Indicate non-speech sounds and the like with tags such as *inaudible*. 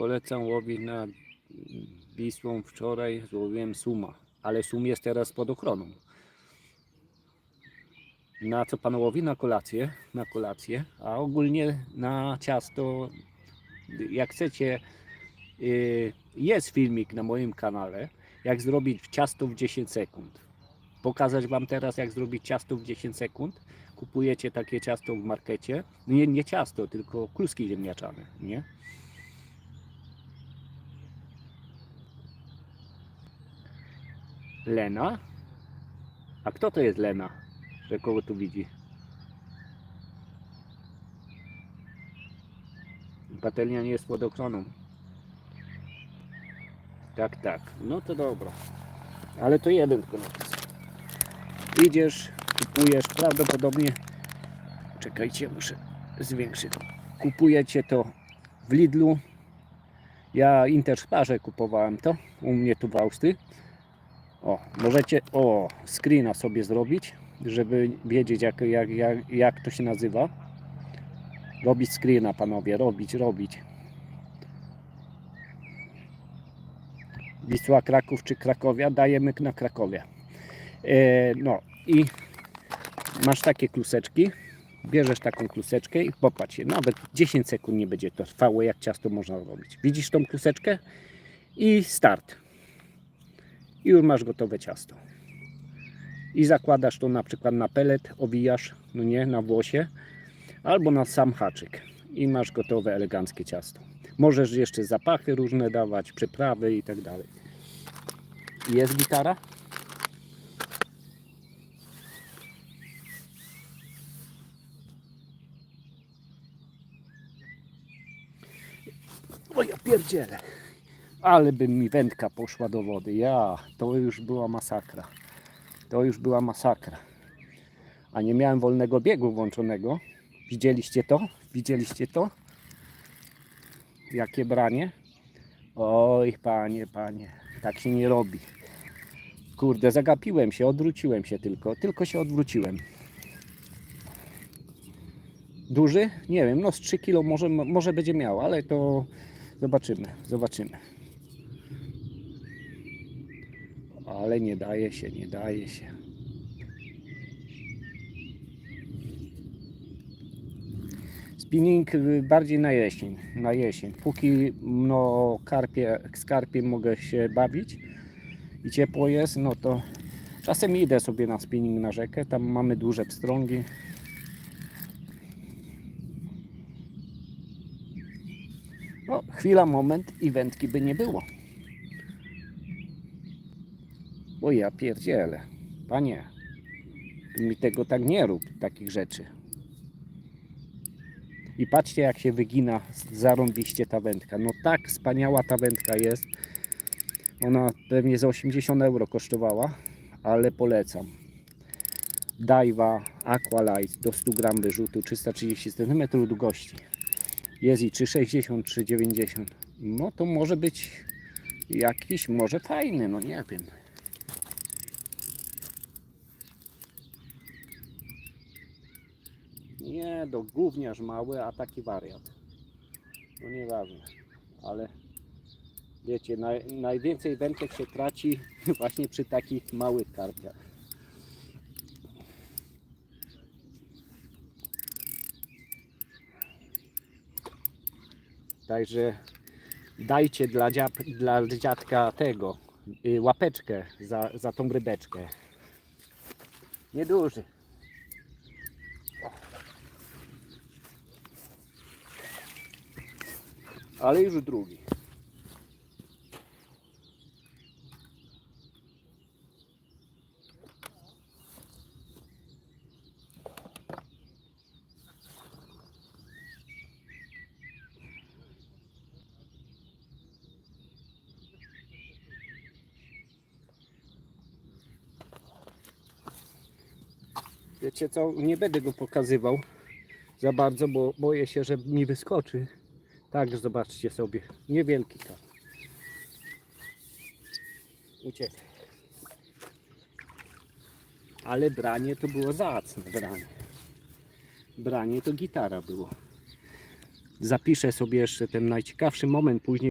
Polecam łowić na Wisłą. Wczoraj złowiłem suma, ale sum jest teraz pod ochroną. Na co pan łowi? Na kolację, na kolację, a ogólnie na ciasto, jak chcecie, yy, jest filmik na moim kanale, jak zrobić ciasto w 10 sekund. Pokazać wam teraz, jak zrobić ciasto w 10 sekund. Kupujecie takie ciasto w markecie. Nie, nie ciasto, tylko kluski ziemniaczane, nie? Lena? A kto to jest Lena? Że kogo tu widzi? Patelnia nie jest pod ochroną. Tak, tak. No to dobra. Ale to jeden tylko napis. Idziesz, kupujesz prawdopodobnie. Czekajcie, muszę zwiększyć. Kupujecie to w Lidlu. Ja Interszparze kupowałem to. U mnie tu w Austrii. O, możecie o, screena sobie zrobić, żeby wiedzieć jak, jak, jak, jak to się nazywa. Robić screena, panowie, robić, robić. Wisła Kraków czy Krakowia, dajemy na Krakowie. E, no i masz takie kluseczki, bierzesz taką kluseczkę i popatrz, nawet 10 sekund nie będzie to trwało, jak ciasto można robić. Widzisz tą kluseczkę? I start. I już masz gotowe ciasto. I zakładasz to na przykład na pelet, owijasz, no nie, na włosie, albo na sam haczyk. I masz gotowe, eleganckie ciasto. Możesz jeszcze zapachy różne dawać, przyprawy i tak dalej. Jest gitara? O ja pierdzielę. Ale by mi wędka poszła do wody. Ja, to już była masakra. To już była masakra. A nie miałem wolnego biegu włączonego. Widzieliście to? Widzieliście to? Jakie branie? Oj, panie, panie, tak się nie robi. Kurde, zagapiłem się, odwróciłem się tylko, tylko się odwróciłem. Duży? Nie wiem, no z 3 kg może, może będzie miał, ale to zobaczymy, zobaczymy. Ale nie daje się, nie daje się. Spinning y, bardziej na jesień, na jesień. Póki no karpie, z karpiem mogę się bawić i ciepło jest, no to czasem idę sobie na spinning na rzekę, tam mamy duże pstrągi. No, chwila, moment i wędki by nie było. O ja pierdzielę. Panie, mi tego tak nie rób, takich rzeczy. I patrzcie jak się wygina zarąbiście ta wędka. No tak wspaniała ta wędka jest. Ona pewnie za 80 euro kosztowała, ale polecam. Daiwa Aqualight do 100 gram wyrzutu, 330 cm długości. Jest i 360, 390. No to może być jakiś, może fajny, no nie wiem. Nie, do gówniarz mały, a taki wariat. No nieważne, ale wiecie, naj, najwięcej wędek się traci *laughs* właśnie przy takich małych karpiach. Także dajcie dla, dla dziadka tego y, łapeczkę za, za tą rybeczkę. Nieduży. Ale już drugi. Wiecie co, nie będę go pokazywał za bardzo, bo boję się, że mi wyskoczy. Tak, zobaczcie sobie. Niewielki to. Uciekł. Ale branie to było zacne branie. Branie to gitara było. Zapiszę sobie jeszcze ten najciekawszy moment później.